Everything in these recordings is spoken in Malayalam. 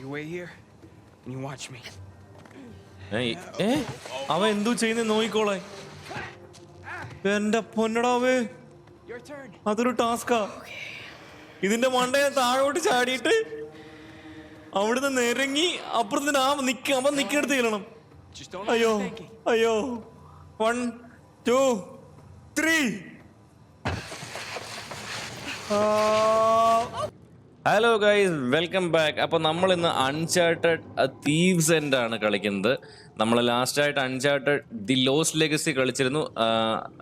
You wait here and you watch me. ഏ? അവൻ എന്തോ ചെയ്യുന്ന നോയിക്കോളെ എന്റെ പൊന്നടാവേ. അതൊരു ടാസ്കാ ഇതിന്റെ മണ്ടയെ താഴോട്ട് ചാടിയിട്ട് അവിടുന്ന് നിരങ്ങി അപ്പുറത്തിന് ആ നിക്ക അവൻ നിക്കടുത്ത് ചെല്ലണം. അയ്യോ. അയ്യോ. One two three hello guys welcome back അപ്പോൾ നമ്മൾ ഇന്ന് അൺചാർട്ടഡ് തീവ്സ് എൻഡ് ആണ് കളിക്കുന്നത്. നമ്മൾ ലാസ്റ്റ് ആയിട്ട് അൺചാർട്ടഡ് ദി ലോസ്റ്റ് ലെഗസി കളിച്ചിരുന്നു.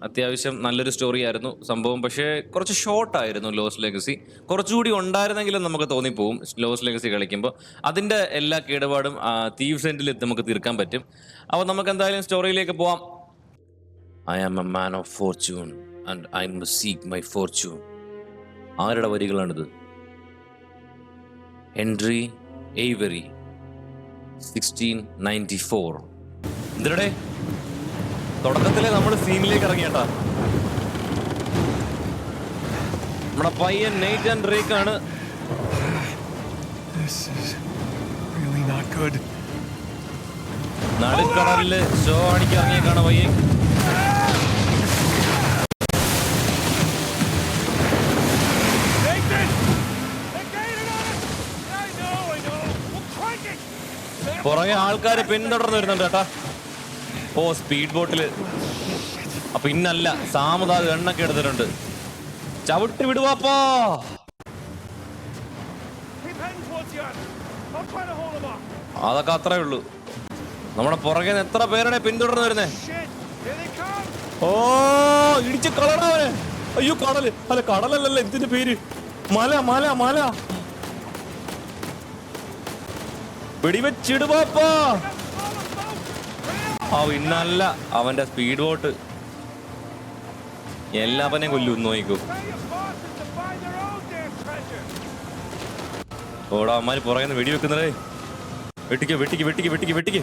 അത്യാവശ്യം നല്ലൊരു സ്റ്റോറി ആയിരുന്നു സംഭവം. പക്ഷേ കുറച്ച് ഷോർട്ട് ആയിരുന്നു ലോസ്റ്റ് ലെഗസി കുറച്ചുകൂടി ഉണ്ടായിരുന്നെങ്കിലും നമുക്ക് തോന്നിപ്പോവും ലോസ്റ്റ് ലെഗസി കളിക്കുമ്പോൾ. അതിന്റെ എല്ലാ കേടുപാടും തീവ്സ് എൻഡിൽ നമുക്ക് തീർക്കാൻ പറ്റും. അപ്പോൾ നമുക്ക് എന്തായാലും സ്റ്റോറിയിലേക്ക് പോവാം. I am a man of fortune and I must seek my fortune ആരുടെ വരികളാണിത്? Henry Avery sixteen ninety four തുടക്കത്തിലെ നമ്മൾ സീനിലേക്ക് ഇറങ്ങിയട്ടാ നമ്മുടെ പയ്യൻ നെയ്റ്റ് ആൻഡ് റേക്ക് ആണ്. This is really not good. നടുക്കടലിൽ ഷോ കാണിക്കാൻ ഇറങ്ങിയേക്കാണ് പയ്യൻ Nathan! They're gaining on us! I know, I know. We'll crank it! പുറകെ ആൾക്കാർ പിന്തുടർന്ന് വരുന്നുണ്ട് കേട്ടാ. ഓ സ്പീഡ് ബോട്ടിൽ അപ്പൊ ഇന്നല്ല സാമുദാ എണ്ണൊക്കെ എടുത്തിട്ടുണ്ട്. ചവിട്ടി വിടുവാപ്പോ. അതൊക്കെ അത്രേ ഉള്ളൂ. നമ്മുടെ പുറകെ എത്ര പേരുടെ പിന്തുടർന്ന് വരുന്നേ! ഓ ഇടിച്ച് കളറാവനെ അയ്യോ കടൽ. അല്ല കടലല്ലല്ലോ എന്തിന്റെ പേര്? മല മല മല. വെടിവെച്ചിടുവാപ്പാ ഇന്നല്ല അവന്റെ സ്പീഡ് ബോട്ട് എല്ലാവനെയും കൊല്ലും treasure! ഓടാ അമ്മാര് പുറകെ വെടി വെക്കുന്നത് വെട്ടിക്ക് വെട്ടിക്ക് വെട്ടിക്ക് വെട്ടിക്ക് വെട്ടിക്ക്.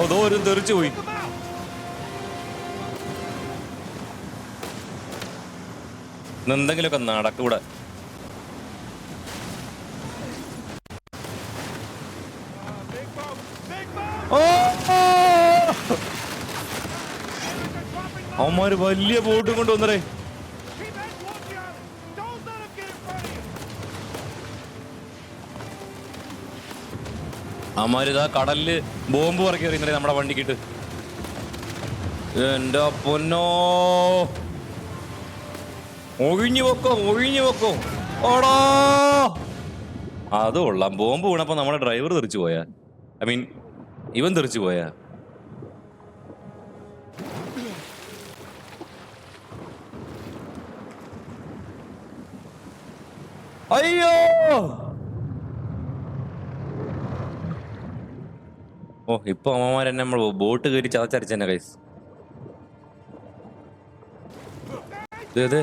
ഓ ദോ ഒരു തെറിച്ചു പോയി എന്തെങ്കിലുമൊക്കെ നടക്കൂടെ? അവന്മാര് വലിയ ബോട്ടും കൊണ്ടുവന്നേ അമ്മാര് ഇതാ കടലിൽ ബോംബ് പറക്കി എറിയുന്നേ നമ്മടെ വണ്ടിക്കിട്ട്. എന്റെ പൊന്നോ! ഒഴിഞ്ഞു വെക്കോ ഒഴിഞ്ഞു വെക്കോ ഓടാ അത് കൊള്ളാം. ബോംബ് വീണപ്പോ നമ്മുടെ ഡ്രൈവർ തെറിച്ചു പോയാ. ഐ മീൻ ഇവൻ തെറിച്ചു പോയാ. അയ്യോ! ഓ ഇപ്പൊ അമ്മമാരെന്നെ നമ്മൾ ബോട്ട് കയറി ചതച്ചരച്ചെന്നെ കൈസ് അതെ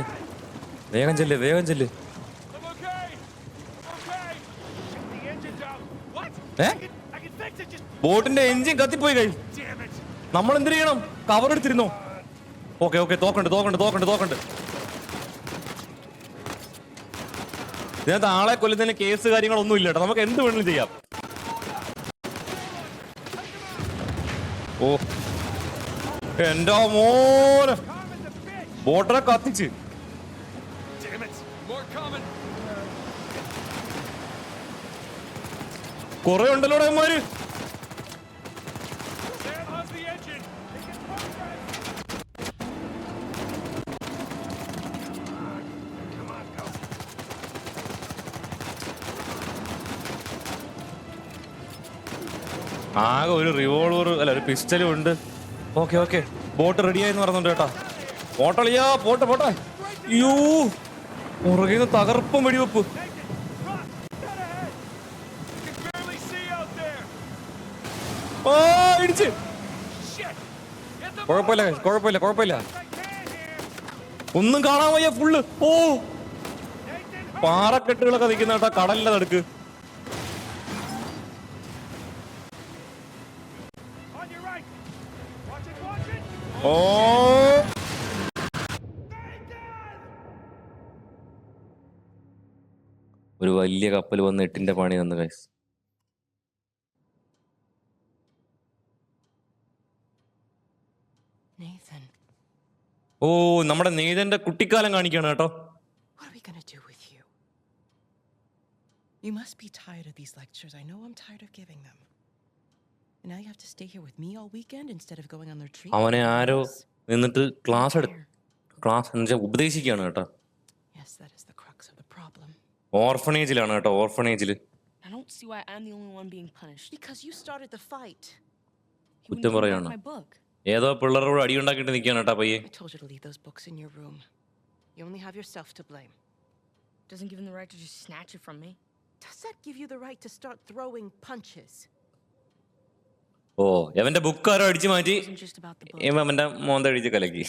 വേഗം ചെല്ല് വേഗം ചെല്ല്. ബോട്ടിന്റെ എഞ്ചിൻ കത്തിപ്പോയി കൈ. damn നമ്മൾ എന്ത് ചെയ്യണം? കവർ എടുത്തിരുന്നോ? ഓക്കെ ഓക്കെ തോക്കണ്ട് തോക്കണ്ട് തോക്കണ്ട് തോക്കണ്ട്. ഇതിനകത്ത് ആളെ കൊല്ലുന്നതിന് കേസ് കാര്യങ്ങളൊന്നും ഇല്ല കേട്ടോ. നമുക്ക് എന്ത് വേണമെങ്കിലും ചെയ്യാം. ഓ എന്റെ മോനെ. ബോട്ടറെ കത്തിച്ച്. Come ഉണ്ടല്ലോ അവന്മാര് ആകെ ഒരു റിവോൾവർ അല്ല ഒരു പിസ്റ്റലും ഉണ്ട്. ഓക്കെ ഓക്കെ ബോട്ട് റെഡിയായെന്ന് പറഞ്ഞുണ്ട് കേട്ടാ. പോട്ടളിയാ പോട്ടെ പോട്ടെ. യൂ പുറകെ നിന്ന് തകർപ്പും വെടിവെപ്പ്. ഇടിച്ച് കുഴപ്പമില്ല കുഴപ്പമില്ല കുഴപ്പമില്ല. ഒന്നും കാണാൻ വയ്യ ഫുള്ള് ഓ. പാറക്കെട്ടുകളൊക്കെ നിൽക്കുന്ന കേട്ടോ കടലിന്റെ നടുക്ക്. ഓ. ഒരു വലിയ കപ്പൽ വന്ന് എട്ടിന്റെ പണി തന്നു കൈസ് ഓ നമ്മുടെ നെയ്തന്റെ കുട്ടിക്കാലം കാണിക്കാണ് കേട്ടോ what are we gonna do with you? You must be tired of these lectures. I know I'm tired of giving them. And now you have to stay here with me all weekend instead of going on their trip. അവനെ ആരോ നിന്നിട്ട് ക്ലാസ് എടു ക്ലാസ് എന്ന് വെച്ചാൽ ഉപദേശിക്കുകയാണ് കേട്ടോ Yes, that is the crux of the problem. ഓർഫനേജിലാണ് കേട്ടോ ഓർഫണേജിൽ I don't see why I'm the only one being punished. Because you started the fight. He wouldn't even my book. ഏതോ പിള്ളേരോട് അടിയുണ്ടാക്കിയിട്ട് നിൽക്കുകയാണ് കേട്ടോ പയ്യെ I told you to leave those books in your room. You only have yourself to blame. Doesn't give him the right to just snatch it from me. Does that give you the right to start throwing punches? ഓ എവന്റെ ബുക്ക് ആരോ അടിച്ചു മാറ്റി It wasn't just about the book. ഇവൻ അവന്റെ മോന്ത അടിച്ച് കലക്കി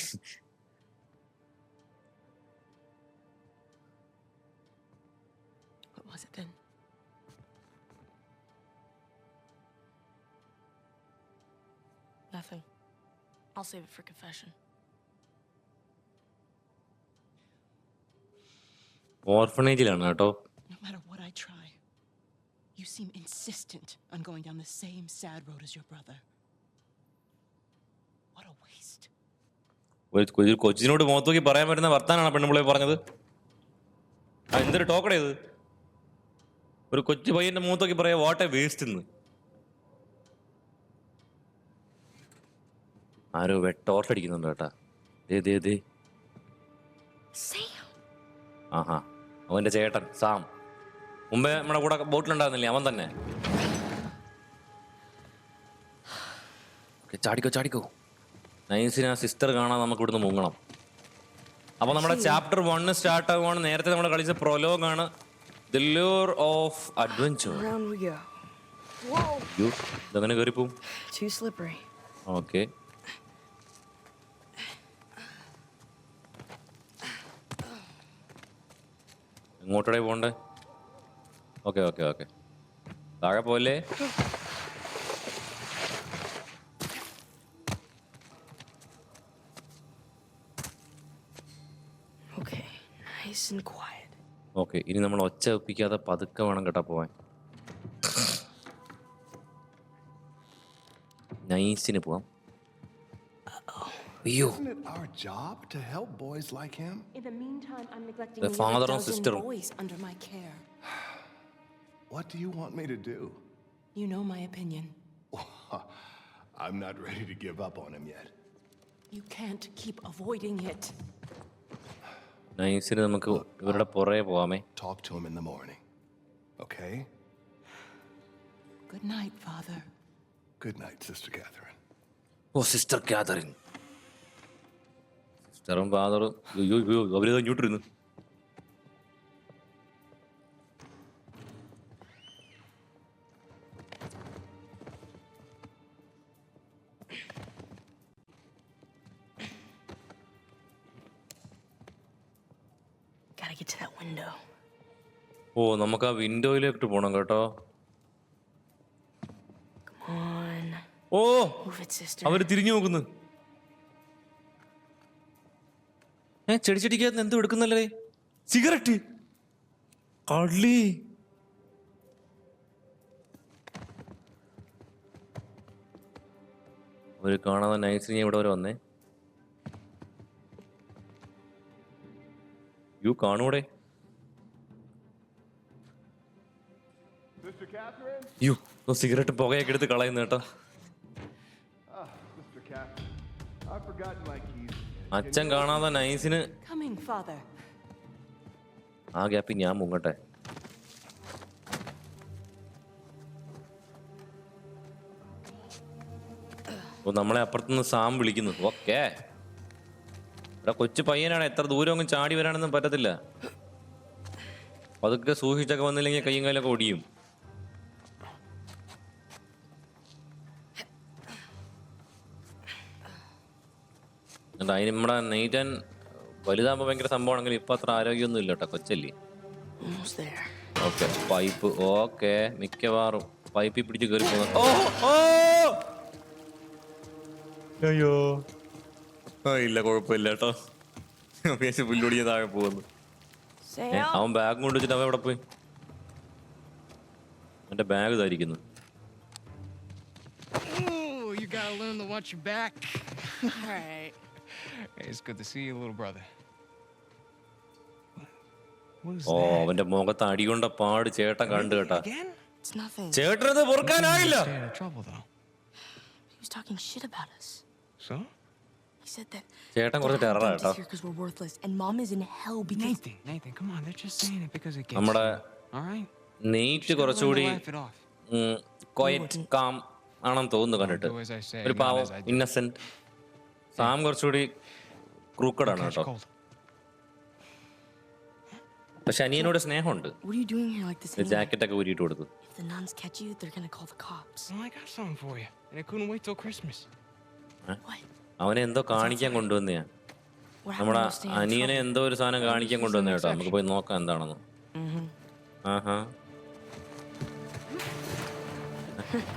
What was it then? Nothing. I'll save it for confession. ഓർഫണേജിലാണ് കേട്ടോ No matter what I try, you seem insistent on going down the same sad road as your brother. What a waste. ഒരു ഒരു കൊച്ചിനോട് മുഖത്ത് നോക്കി പറയാൻ പറ്റുന്ന വർത്താനാണ് പെണ്ണുമ്പിളെ പറഞ്ഞത് ആ എന്തൊരു ടോക്കട ഇത് ഒരു കൊച്ചു പയ്യന്റെ മുഖത്ത് നോക്കി പറയാ വാട്ടെ വേസ്റ്റ് എന്ന് ആരോ വെട്ടോർട്ടടിക്കുന്നുണ്ട് കേട്ടാ. ദേ ദേ ദേ! ആഹാ. അവന്റെ ചേട്ടൻ സാം. മുമ്പേ നമ്മുടെ കൂടെ ബോട്ടിലുണ്ടായിരുന്നില്ലേ? അവൻ തന്നെ. ചാടിക്കോ ചാടിക്കോ. നൈസിന് ആ സിസ്റ്റർ കാണാൻ നമുക്ക് ഇവിടുന്ന് മുങ്ങണം. അപ്പൊ നമ്മുടെ ചാപ്റ്റർ വണ്ണ് സ്റ്റാർട്ട് ആവുകയാണ് നേരത്തെ നമ്മൾ കളിച്ച പ്രൊലോഗാണ് ദ ലൂർ ഓഫ് അഡ്വഞ്ചർ ഇതങ്ങനെ കയറിപ്പോവും ഓക്കെ എങ്ങോട്ടേ പോണ്ടേ ഓക്കെ ഓക്കെ ഓക്കെ. താഴെ പോലെ. ഓക്കെ ഇനി നമ്മൾ ഒച്ച ഒപ്പിക്കാതെ പതുക്കെ വേണം കേട്ടാ പോവാൻ. നൈസിന് പോവാം. In the meantime, I'm neglecting The nearly father a and dozen sister. boys under my care. What do you want me to do? You know my opinion. I'm not ready to give up on him yet. You can't keep avoiding it. നൈസിന് നമുക്ക് ഇവരുടെ പുറകെ പോവാമേ Talk to him in the morning. Okay? Good night, Father. Good night, Sister Catherine. Oh Sister Catherine സിസ്റ്ററും ഫാദറും അയ്യോ അയ്യോ അവർ ഇങ്ങോട്ടിരുന്നു Gotta get to that window. ഓ നമുക്ക് ആ വിൻഡോയിലേക്ക് പോണം കേട്ടോ. ഓ. അവർ തിരിഞ്ഞു നോക്കുന്നു ഏ ചെടിച്ചെടിക്കകത്ത് എന്ത് എടുക്കുന്നല്ലേ? സിഗരറ്റ്. കള്ളി. ഒരു കാണാതെ നൈസിനി ഇവിടെ വരെ വന്നേ. യു കാണൂടെ? യു സിഗരറ്റ് പുകയൊക്കെ എടുത്ത് കളയുന്നു കേട്ടോ. അച്ഛൻ കാണാതെ നൈസിന്. ആ ഗ്യാപ്പിൽ ഞാൻ മുങ്ങട്ടെ. ഓ നമ്മളെ അപ്പുറത്തുനിന്ന് സാം വിളിക്കുന്നു. ഓക്കേ. ഇവിടെ കൊച്ചു പയ്യനാണ്. എത്ര ദൂരം അങ്ങ് ചാടി വരാനൊന്നും പറ്റത്തില്ല. അതൊക്കെ സൂക്ഷിച്ചൊക്കെ വന്നില്ലെങ്കിൽ കയ്യും കാലൊക്കെ ഒടിയും. എന്നിട്ട് അതിന് നമ്മുടെ നെയ്റ്റാൻ വലുതാകുമ്പോൾ ഭയങ്കര സംഭവമാണെങ്കിൽ ഇപ്പൊ അത്ര ആരോഗ്യമൊന്നും ഇല്ല കേട്ടോ കൊച്ചല്ലേ? ഓക്കെ പൈപ്പ് ഓക്കെ മിക്കവാറും പൈപ്പിൽ പിടിച്ച് കയറി പോകുന്നു ഓ ഓ! അയ്യോ. ആ ഇല്ല കുഴപ്പമില്ല കേട്ടോ. അത്യാവശ്യം പുല്ലൊടിയ താഴെ പോകുന്നു! അവൻ ബാഗ് കൊണ്ട് വെച്ചിട്ട് അവൻ എവിടെ പോയി? എന്റെ ബാഗ് ധരിക്കുന്നു you gotta learn to watch your back. Alright. Hey, it's good to see you, little brother. What is oh that? അവന്റെ മുഖത്ത് അടികൊണ്ട പാട് ചേട്ടൻ കണ്ടു കേട്ടാ Again? It's nothing. ചേട്ടനത് പൊറുക്കാനായില്ല Stay out of trouble, though. He was talking shit about us. So? He said that ചേട്ടൻ കുറച്ച് Dad ടെററാ dumped കേട്ടോ us here because we're worthless, and Mom is in hell because Nathan, Nathan, come on. They're just saying it because it gets നമ്മുടെ you, All right? നെയ്റ്റ് കുറച്ചുകൂടി laugh it off. Quiet calm ആണെന്ന് തോന്നുന്നു കണ്ടിട്ട് do as I say, ഒരു not പാവം as I do. Innocent Sam കുറച്ചുകൂടി ക്രൂക്കഡ് ആണ് കേട്ടോ. പക്ഷെ അനിയനോട് സ്നേഹമുണ്ട്. ജാക്കറ്റ് ഒക്കെ ഊരിയിട്ട് കൊടുത്തു. അവനെ എന്തോ കാണിക്കാൻ കൊണ്ടുവന്നെയാ. നമ്മുടെ അനിയനെ എന്തോ ഒരു സാധനം കാണിക്കാൻ കൊണ്ടുവന്ന കേട്ടോ. നമുക്ക് പോയി നോക്കാം എന്താണെന്ന്. ആഹാ.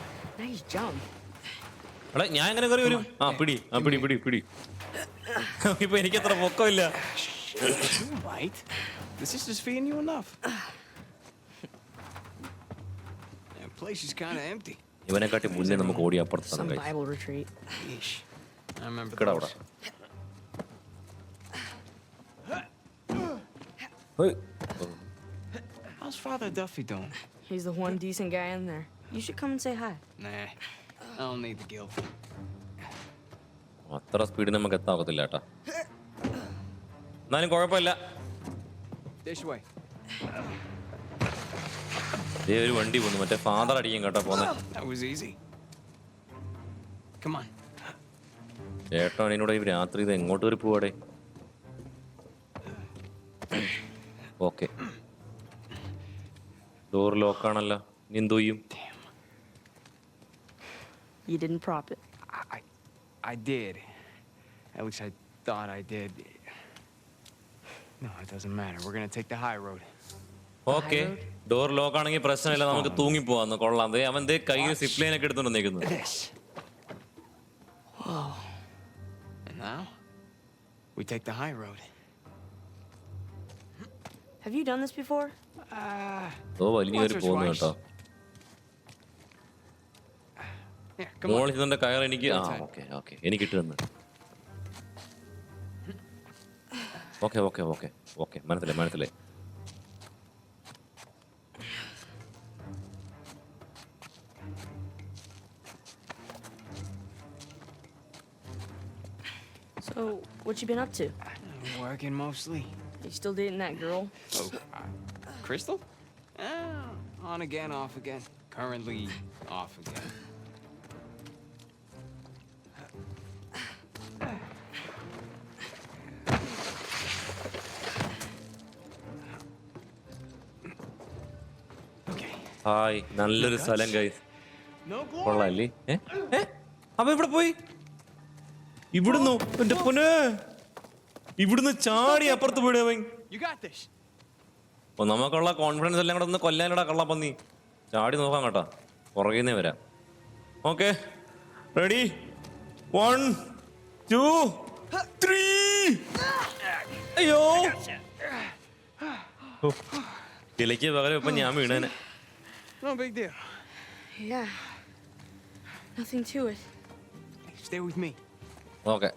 ഞാൻ എങ്ങനെ കറി വരും. ആ പിടി. ആ പിടി പിടി പിടി. ഇപ്പൊ എനിക്ക് അത്ര പൊക്കമില്ല You right. The sister's feeding you enough. That place is kind of empty. ഇവനെക്കാട്ടി മുന്നേ നമുക്ക് ഓടി അപ്പുറത്ത് Some തന്നെ കഴിച്ചു Bible retreat. Yeesh. I remember കിട those. അവിടെ How's Father Duffy doing? He's the one decent guy in there. You should come and say hi. Nah, I don't need the guilt. അത്ര സ്പീഡിൽ നമുക്ക് എത്താവത്തില്ല കേട്ടാ. എന്നാലും കുഴപ്പമില്ല. ദേ ഒരു വണ്ടി പോന്നു മറ്റേ ഫാദർ അടിക്കും കേട്ടോ പോന്നെ. ചേട്ടോ was easy. Come on. ചേട്ടൻ എന്നോട് ഈ രാത്രി ഇത് എങ്ങോട്ട് വരെ പോവാടെ? ഓക്കെ ഡോർ ലോക്കാണല്ലോ എന്തോ ചെയ്യും? You didn't prop it. I, I, I did. At least I thought I did. No, it doesn't matter. We're gonna take the high road. Okay door lock ആണെങ്കിൽ പ്രശ്നമില്ല നമുക്ക് തൂങ്ങിപ്പോവാന്ന് കൊള്ളാം ദേ അവൻ ദേ കയ്യിൽ സിപ്ലൈൻ ഒക്കെ എടുത്തോണ്ട് വന്നേക്കുന്നു This. Whoa. And now, we take the high road. Have you done this before? Uh, ഓ വലിയ കയറി Once or പോകുന്നു twice. മോളിൽ ഇതിന്റെ കയർ എനിക്ക് ആ Outside. ഓക്കെ ഓക്കെ എനിക്ക് ഇട്ട് തന്നു ഓക്കെ ഓക്കെ ഓക്കെ ഓക്കെ മനസ്സിലായി മനസ്സിലായി So, what you been up to? Working mostly. You still dating that girl? Oh, uh, Crystal? Ah, on again, off again. Currently off again. Hi നല്ലൊരു സ്ഥലം glory. കൊള്ളാല്ലേ? ഏ? ഇവിടെ പോയി? ഇവിടുന്നു എന്റെ പൊന്നെ. ഇവിടുന്ന് ചാടി അപ്പുറത്ത് പോയി അവൻ. അപ്പൊ നമുക്കുള്ള കോൺഫിഡൻസ് എല്ലാം കൂടെ ഒന്ന് കൊല്ലാനിടാ കള്ളപ്പന്നി. ചാടി നോക്കാം കേട്ടോ. പുറകേന്നേ വരാം. Okay ready one two three അയ്യോ. ഇലയ്ക്ക് പകരം ഇപ്പൊ ഞാൻ വീണേനെ. No big deal. Yeah. Nothing to it. Stay with me. Okay.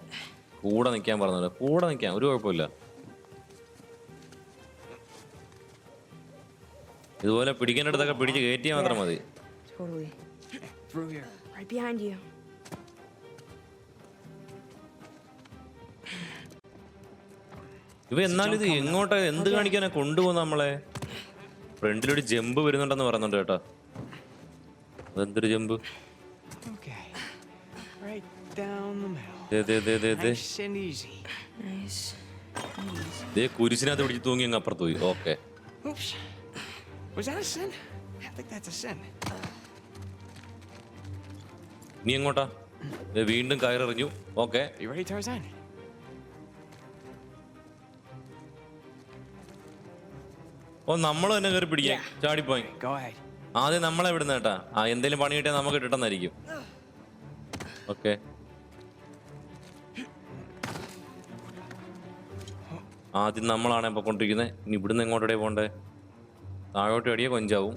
കൂടെ നിൽക്കാൻ പറഞ്ഞല്ലോ കൂടെ നിൽക്കാം ഒരു കുഴപ്പമില്ല ഇതുപോലെ പിടിക്കേണ്ടടുത്തൊക്കെ പിടിച്ച് കയറ്റിയാൽ മാത്രം മതി Totally. Through here. Right behind you. ഇവ എന്നാലും ഇത് എങ്ങോട്ടാ എന്ത് കാണിക്കാനാ കൊണ്ടുപോകുന്ന നമ്മളെ ഫ്രണ്ടിലൊരു ജമ്പ് വരുന്നുണ്ടെന്ന് പറയുന്നുണ്ട് കേട്ടോ അതെന്തൊരു jump Okay. Right down the middle. ദേ ദേ ദേ ദേ ദേ Nice and easy. Nice. ദേ കുരിശിനകത്ത് പിടിച്ച് തൂങ്ങി അങ്ങ് അപ്പുറത്ത് പോയി okay Oops. Was that a sin? I think that's a sin. നീ എങ്ങോട്ടാ ദേ വീണ്ടും കയറിറിഞ്ഞു ഓക്കെ ഓ നമ്മൾ തന്നെ കയറി പിടിക്കാൻ ചാടിപ്പോയി. ആദ്യം നമ്മളെ വിടുന്ന കേട്ടാ? ആ എന്തെങ്കിലും പണി കിട്ടിയാൽ നമുക്ക് കിട്ടുന്നതായിരിക്കും. ഓക്കെ. ആദ്യം നമ്മളാണ് ഇപ്പൊ കൊണ്ടിരിക്കുന്നത് ഇനി ഇവിടുന്ന് എങ്ങോട്ടേ പോണ്ടേ? താഴോട്ട് അടിയെ കൊഞ്ചാവും.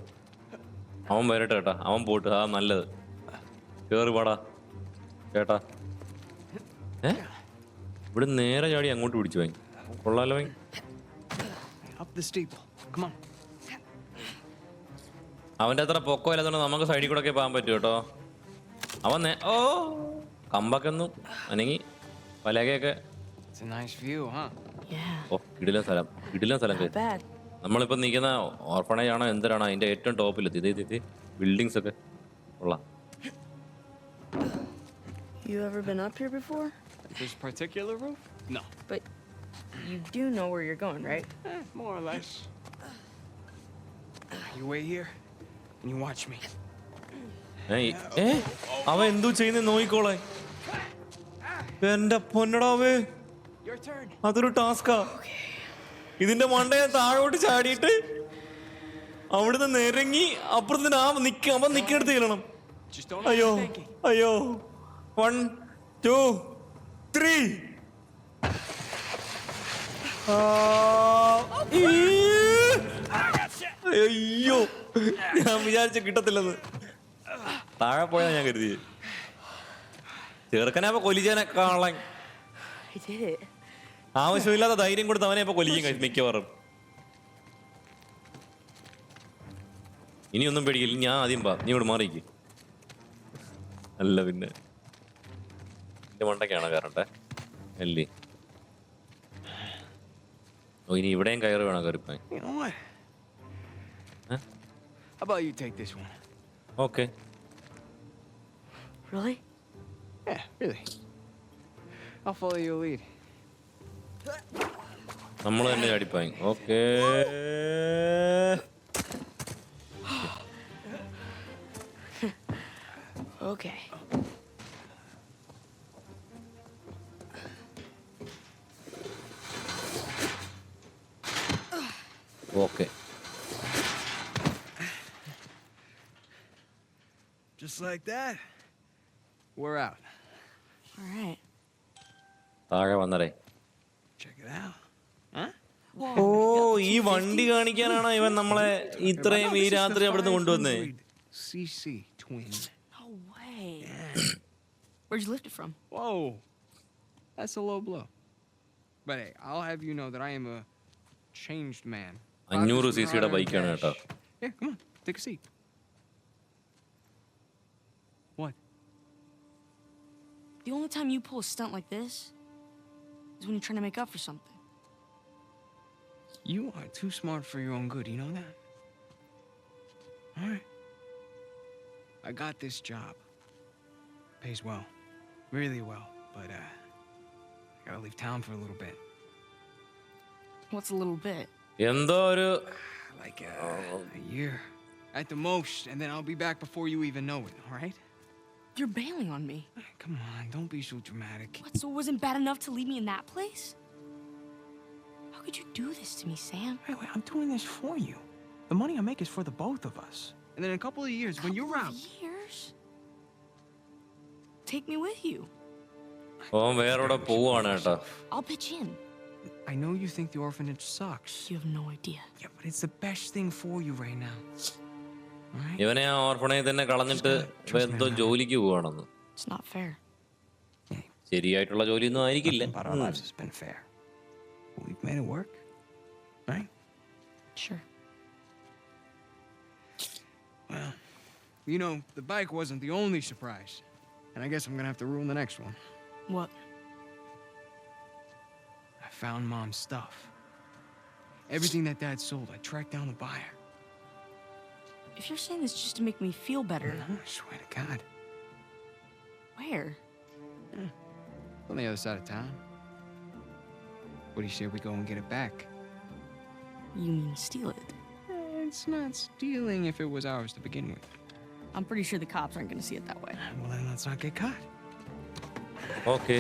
അവൻ വരട്ടെ കേട്ടാ. അവൻ പോട്ട്. ആ നല്ലത്. കേറി പാടാ. ചേട്ടാ ഏ? ഇവിടെ നേരെ ചാടി അങ്ങോട്ട് പിടിച്ചു വാങ്ങി കൊള്ളാലോ വാങ്ങി അവന്റെ അത്ര പൊക്കോ ഇല്ലാത്തതുകൊണ്ട് നമുക്ക് സൈഡിൽ കൂടെ ഒക്കെ പോകാൻ പറ്റും കേട്ടോ അവൻ ഓ കമ്പൊക്കെ ഒന്നും അനങ്ങി പലകയൊക്കെ It's a nice view, ഓ ഇടില സ്ഥലം ഇടില സ്ഥലം. നമ്മളിപ്പോ നിൽക്കുന്ന ഓർഫണേജ് ആണോ എന്തിനാണോ അതിന്റെ ഏറ്റവും ടോപ്പിലെത്തി ഇത് ഇത് ബിൽഡിങ്സ് ഒക്കെ ഉള്ള You ever been up here before? This particular roof? No. But you do know where you're going, right? Eh, more or less. You wait here and you watch me. ഏ, ഈ- അവൻ എന്തോ ചെയ്യുന്ന നോയിക്കോളെ. എന്റെ പൊന്നടാവേ. അതൊരു ടാസ്കാ ഇതിന്റെ മണ്ട ഞാൻ താഴോട്ട് ചാടിയിട്ട് അവിടുന്ന് നിരങ്ങി അപ്പുറത്തിന് ആ നിക്ക അവൻ നിക്കടുത്ത് ചെല്ലണം. അയ്യോ അയ്യോ. വൺ ടു ത്രീ അയ്യോ ഞാൻ വിചാരിച്ച കിട്ടത്തില്ലെന്ന്. താഴെ പോയാ ഞാൻ കരുതി. ചെറുക്കനെ അപ്പൊ കൊലിച്ചേനെ കാണാൻ. ആവശ്യമില്ലാത്ത ധൈര്യം കൊടുത്ത് അവനെ ഇപ്പൊ കൊലിക്കും കഴി- മിക്കവാറും. ഇനിയൊന്നും പേടിക്കില്ല ഞാൻ ആദ്യം പാ നീ ഇവിടെ മാറിക്ക്. അല്ല പിന്നെ. എന്റെ മണ്ടയ്ക്കാണോ കയറട്ടെ അല്ലേ? ഓ ഇനി ഇവിടെയും കയറ് വേണം കയറിപ്പാൻ How about you take this one? Okay Really? Yeah, really. I'll follow your lead. നമ്മൾ തന്നെ ചാടിപ്പായി okay Okay. Like that. We're out. All right. താഴെ വന്നടേ Check it out. Huh? ഓ ഈ വണ്ടി കാണിക്കാനാണോ ഇവൻ നമ്മളെ ഇത്രയും ഈ രാത്രി അവിടുന്ന് കൊണ്ടുവന്നേ CC twin. No way. Where'd you lift it from? Whoa. That's a low blow. But hey, I'll have you know that I am a changed man. അഞ്ഞൂറ് Fathers സി from സിയുടെ Iron ബൈക്കാണ് Dash. കേട്ടോ Yeah, come on. Take a seat. The only time you pull a stunt like this is when you're trying to make up for something. You are too smart for your own good, you know that? Alright. I got this job. Pays well. Really well, but uh, I gotta leave town for a little bit. What's a little bit? Yandoro. Like uh, a year. At the most, and then I'll be back before you even know it, alright? You're bailing on me. Ah, come on, don't be so dramatic. What, so it wasn't bad enough to leave me in that place? How could you do this to me, Sam? Wait, wait, I'm doing this for you. The money I make is for the both of us. And in a couple of years, couple when you're out... years? Take me with you. Oh, where would I go? I'll pitch in. I know you think the orphanage sucks. You have no idea. Yeah, but it's the best thing for you right now. Alright? ഇവനെ ആ ഓർഫണേജ് തന്നെ കളഞ്ഞിട്ട് ഇവൻ എന്തോ ജോലിക്ക് പോവാണെന്ന് It's not fair. ശരിയായിട്ടുള്ള ജോലിയൊന്നും ആയിരിക്കില്ല But our lives has been fair. But we've made it work. Right? Sure. Well, you know, the bike wasn't the only surprise. And I guess I'm gonna have to ruin the next one. What? I found mom's stuff. Everything that dad sold, I tracked down the buyer. If you're saying this just to make me feel better, No, I swear to God. where? On the other side of town. What do you say we go and get it back? You mean steal it? Eh, It's not stealing if it was ours to begin with. I'm pretty sure the cops aren't gonna see it that way. Well, then let's not get caught. Okay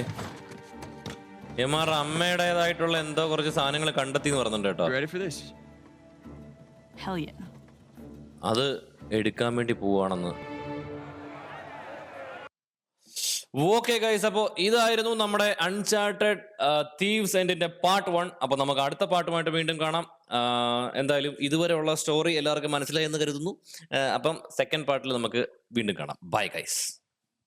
എമാർ അമ്മയുടേതായിട്ടുള്ള എന്തോ കുറച്ച് സാധനങ്ങൾ കണ്ടെത്തി എന്ന് പറഞ്ഞിട്ടുണ്ട് കേട്ടോ അത് എടുക്കാൻ വേണ്ടി പോവാണെന്ന്. ഓക്കെ ഗൈസ് അപ്പോൾ ഇതായിരുന്നു നമ്മുടെ അൺചാർട്ടഡ് തീവ്സ് എൻഡിന്റെ പാർട്ട് വൺ അപ്പോൾ നമുക്ക് അടുത്ത പാട്ടുമായിട്ട് വീണ്ടും കാണാം. എന്തായാലും ഇതുവരെയുള്ള സ്റ്റോറി എല്ലാവർക്കും മനസ്സിലായി എന്ന് കരുതുന്നു. അപ്പം സെക്കൻഡ് പാർട്ടിൽ നമുക്ക് വീണ്ടും കാണാം. Bye guys